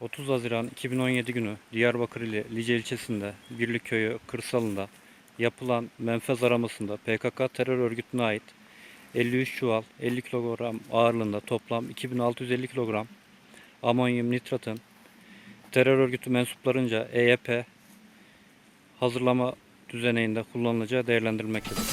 30 Haziran 2017 günü Diyarbakır ili Lice ilçesinde Birlik Köyü kırsalında yapılan menfez aramasında PKK terör örgütüne ait 53 çuval 50 kilogram ağırlığında toplam 2650 kilogram amonyum nitratın terör örgütü mensuplarınca EYP hazırlama düzeneğinde kullanılacağı değerlendirilmektedir.